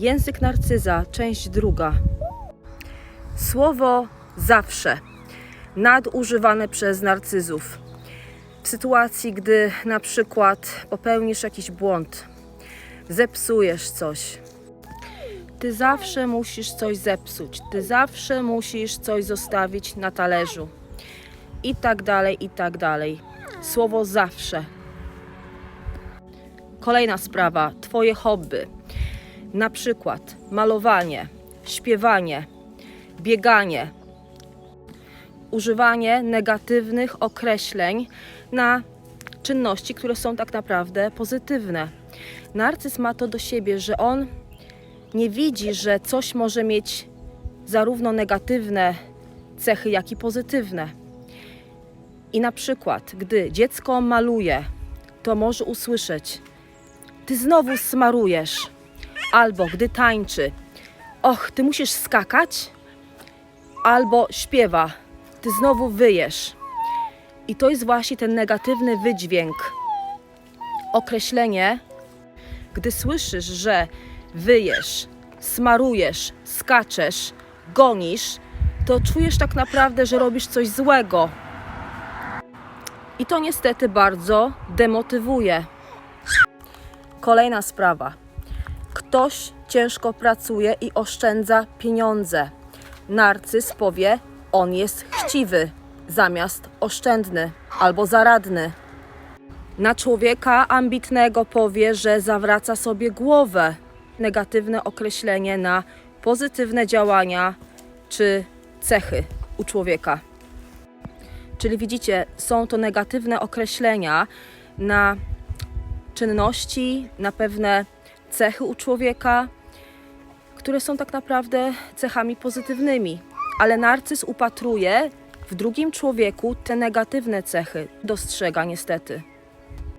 Język narcyza, część druga. Słowo zawsze nadużywane przez narcyzów. W sytuacji, gdy na przykład popełnisz jakiś błąd, zepsujesz coś. Ty zawsze musisz coś zepsuć, ty zawsze musisz coś zostawić na talerzu. I tak dalej, i tak dalej. Słowo zawsze. Kolejna sprawa, Twoje hobby. Na przykład malowanie, śpiewanie, bieganie, używanie negatywnych określeń na czynności, które są tak naprawdę pozytywne. Narcyz ma to do siebie, że on nie widzi, że coś może mieć zarówno negatywne cechy, jak i pozytywne. I na przykład, gdy dziecko maluje, to może usłyszeć: Ty znowu smarujesz. Albo gdy tańczy: Och, ty musisz skakać. Albo śpiewa: Ty znowu wyjesz. I to jest właśnie ten negatywny wydźwięk. Określenie, gdy słyszysz, że wyjesz, smarujesz, skaczesz, gonisz, to czujesz tak naprawdę, że robisz coś złego. I to niestety bardzo demotywuje. Kolejna sprawa. Ktoś ciężko pracuje i oszczędza pieniądze. Narcyz powie, on jest chciwy, zamiast oszczędny albo zaradny. Na człowieka ambitnego powie, że zawraca sobie głowę. Negatywne określenie na pozytywne działania czy cechy u człowieka. Czyli widzicie, są to negatywne określenia na czynności, na pewne cechy u człowieka, które są tak naprawdę cechami pozytywnymi. Ale narcyz upatruje w drugim człowieku te negatywne cechy, dostrzega niestety.